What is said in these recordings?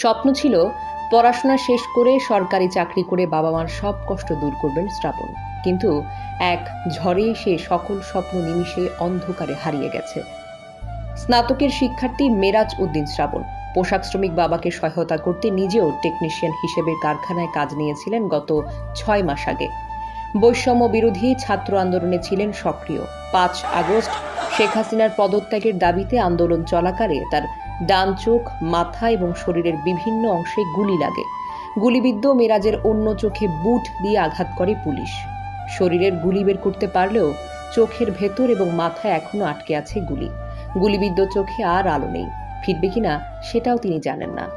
স্বপ্ন ছিল পড়াশোনা শেষ করে সরকারি চাকরি করে বাবা মার সব কষ্ট দূর করবেন শ্রাবণ কিন্তু এক ঝড়ে সে সকল স্বপ্ন নিমিষে অন্ধকারে হারিয়ে গেছে। স্নাতকের শিক্ষার্থী মেরাজ উদ্দিন শ্রাবণ পোশাক শ্রমিক বাবাকে সহায়তা করতে নিজেও টেকনিশিয়ান হিসেবে কারখানায় কাজ নিয়েছিলেন গত ছয় মাস আগে। বৈষম্য বিরোধী ছাত্র আন্দোলনে ছিলেন সক্রিয়। পাঁচ আগস্ট শেখ হাসিনার পদত্যাগের দাবিতে আন্দোলন চলাকালে তার ডান চোখ, মাথা এবং শরীরের বিভিন্ন অংশে গুলি লাগে। গুলিবিদ্ধ মেরাজের অন্য চোখে বুট দিয়ে আঘাত করে পুলিশ। শরীরের গুলি বের করতে পারলেও চোখের ভেতর এবং মাথায় এখনও আটকে আছে গুলি। গুলিবিদ্ধ চোখে আর আলো নেই। ফিরবে কিনা সেটাও তিনি জানেন না।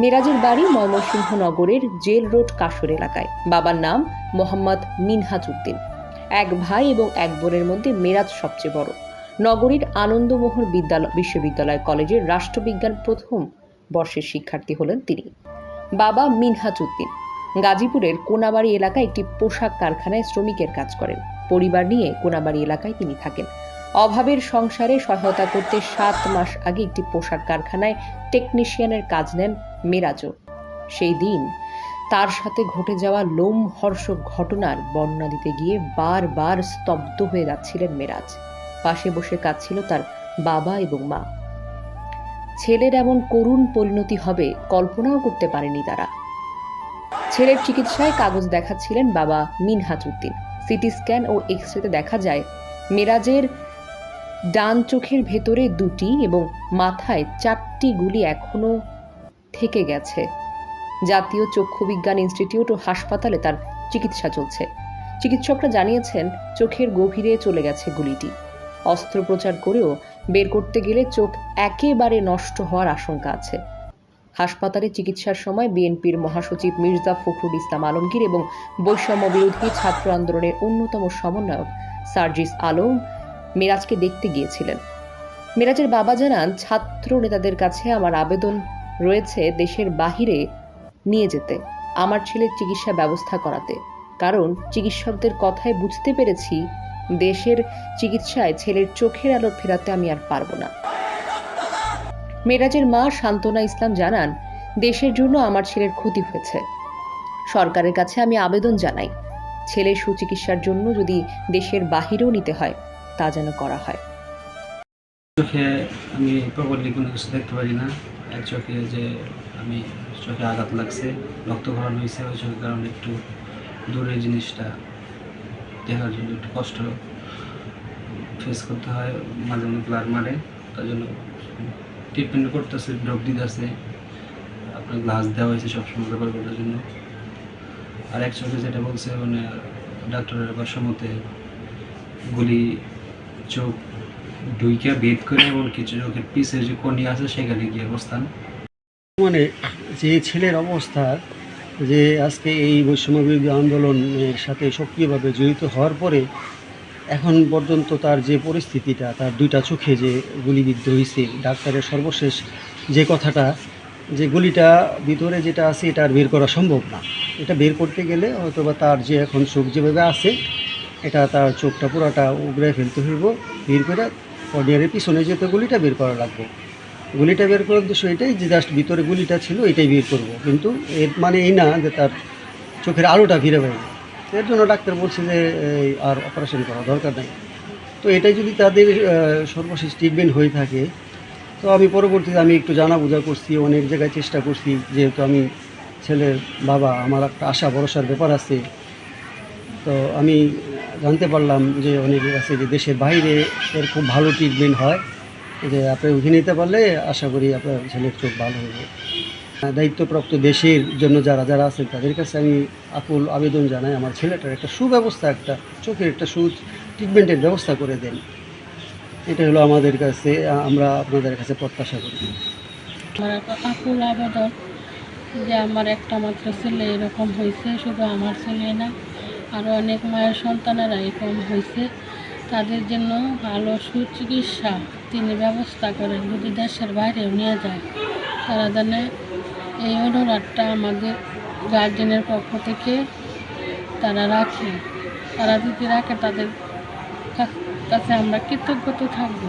মেরাজের বাড়ি ময়মনসিংহ নগরের জেল রোড কাশর এলাকায়। বাবার নাম মোহাম্মদ মিনহাজ উদ্দিন এক ভাই এবং এক বোনের মধ্যে মেরাজ সবচেয়ে বড়। নগরীর আনন্দমোহন বিদ্যালয় বিশ্ববিদ্যালয় কলেজের রাষ্ট্রবিজ্ঞান প্রথম বর্ষের শিক্ষার্থী হলেন তিনি। বাবা মিনহাজ উদ্দিন গাজীপুরের কোনাবাড়ি এলাকায় একটি পোশাক কারখানায় শ্রমিকের কাজ করেন। পরিবার নিয়ে কোনাবাড়ি এলাকায় তিনি থাকেন। অভাবের সংসারে সহায়তা করতে সাত মাস আগে একটি পোশাক কারখানায় টেকনিশিয়ানের কাজ নেন মেরাজও সেই দিন তার সাথে ঘটে যাওয়া লোমহর্ষক ঘটনার বর্ণনা দিতে গিয়ে বারবার স্তব্ধ হয়ে যাচ্ছিলেন মেরাজ। পাশে বসে কাঁদছিল তার বাবা এবং মা। ছেলের এমন করুণ পরিণতি হবে কল্পনাও করতে পারেনি তারা। ছেলের চিকিৎসায় কাগজ দেখাচ্ছিলেন বাবা মিনহাজ উদ্দিন সিটি স্ক্যান ও এক্স রেতে দেখা যায়, মেরাজের ডান চোখের ভেতরে দুটি এবং মাথায় চারটি গুলি এখনও থেকে গেছে। জাতীয় চক্ষু বিজ্ঞান ইনস্টিটিউট ও হাসপাতালে তার চিকিৎসা চলছে। চিকিৎসকরা জানিয়েছেন, চোখের গভীরে চলে গেছে গুলিটি। অস্ত্রোপচার করেও বের করতে গেলে চোখ একেবারে নষ্ট হওয়ার আশঙ্কা আছে। হাসপাতালে চিকিৎসার সময় বিএনপির মহাসচিব মির্জা ফখরুল ইসলাম আলমগীর এবং বৈষম্য বিরোধী ছাত্র আন্দোলনের অন্যতম সমন্বয়ক সার্জিস আলম মিরাজকে দেখতে গিয়েছিলেন। মিরাজের বাবা জানান, ছাত্র নেতাদের কাছে আমার আবেদন রয়েছে দেশের বাহিরে নিয়ে যেতে, আমার ছেলের চিকিৎসা ব্যবস্থা করাতে। কারণ চিকিৎসকদের কথায় বুঝতে পেরেছি দেশের চিকিৎসায় ছেলের চোখের আলো ফেরাতে আমি আর পারব না। মেরাজের মা শান্তনা ইসলাম জানান, দেশের জন্য আমার ছেলের ক্ষতি হয়েছে। সরকারের কাছে আমি আবেদন জানাই ছেলের সুচিকিৎসার জন্য যদি দেশের বাহিরেও নিতে হয়, তা যেন করা হয়। চোখে আমি প্রপারলি কোনো কিছু দেখতে পারি না। এক চোখে যে আমি চোখে আঘাত লাগছে রক্ত ভরানো হয়েছে, ওই চোখের কারণে একটু দূরের জিনিসটা দেখার জন্য একটু কষ্ট ফেস করতে হয়, মাঝে মাঝে ব্লাড মারে, তার জন্য ট্রিটমেন্ট করতেছে ড্রপ দিতেছে, আপনার গ্লাস দেওয়া হয়েছে সবসময় ব্যবহার করার জন্য। আর এক চোখে যেটা বলছে মানে ডাক্তারের মতে, গুলি, চোখ দুইকে বেদ করে এবং কিছু চোখের পিসের যে কনি আছে, সেখানে গিয়ে অবস্থান মানে যে ছেলের অবস্থা যে আজকে এই বৈষম্য বিরোধী আন্দোলনের সাথে সক্রিয়ভাবে জড়িত হওয়ার পরে এখন পর্যন্ত তার যে পরিস্থিতিটা, তার দুইটা চোখে যে গুলিবিদ্ধ হয়েছে ডাক্তারের সর্বশেষ যে কথাটা, যে গুলিটা ভিতরে যেটা আছে এটা আর বের করা সম্ভব না। এটা বের করতে গেলে হয়তো বা তার যে এখন চোখ যেভাবে আছে, এটা তার চোখটা পুরাটা উগড়ে ফেলতে হইব। বের করে অডিয়ারের পিছনে যেতে গুলিটা বের করা লাগবে। গুলিটা বের করার উদ্দেশ্য এটাই যে জাস্ট ভিতরে গুলিটা ছিল এটাই বের করব। কিন্তু এর মানে এই না যে তার চোখের আলোটা ফিরে পাইবে এর জন্য ডাক্তার বলছে যে আর অপারেশন করা দরকার নেই। তো এটাই যদি তাদের সর্বশেষ ট্রিটমেন্ট হয়ে থাকে, তো আমি পরবর্তীতে আমি একটু জানা বোঝা করছি, অনেক জায়গায় চেষ্টা করছি। যেহেতু আমি ছেলের বাবা, আমার একটা আশা, ভরসার ব্যাপার আছে। তো আমি জানতে পারলাম যে অনেকের কাছে যে দেশের বাইরে এর খুব ভালো ট্রিটমেন্ট হয়। যে আপনি উঠে নিতে পারলে আশা করি আপনার ছেলের চোখ ভালো হবে। দায়িত্বপ্রাপ্ত দেশের জন্য যারা যারা আছেন, তাদের কাছে আমি আকুল আবেদন জানাই, আমার ছেলেটার একটা সুব্যবস্থা, একটা চোখের একটা সু ট্রিটমেন্টের ব্যবস্থা করে দেন। এটা হলো আমাদের কাছে আমরা আপনাদের কাছে প্রত্যাশা করি। আকুল আবেদন যে আমার একটা মাত্র ছেলে এরকম হয়েছে, শুধু আমার ছেলে না আরও অনেক মায়ের সন্তানেরা এরকম হয়েছে। তাদের জন্য ভালো সুচিকিৎসা। তিনি ব্যবস্থা করেন যদি দেশের বাইরেও নিয়ে যায়, তারা জানে এই অনুরোধটা আমাদের গার্জেনের পক্ষ থেকে তারা রাখে। তারা যদি রাখে, তাদের কাছে আমরা কৃতজ্ঞতা থাকব।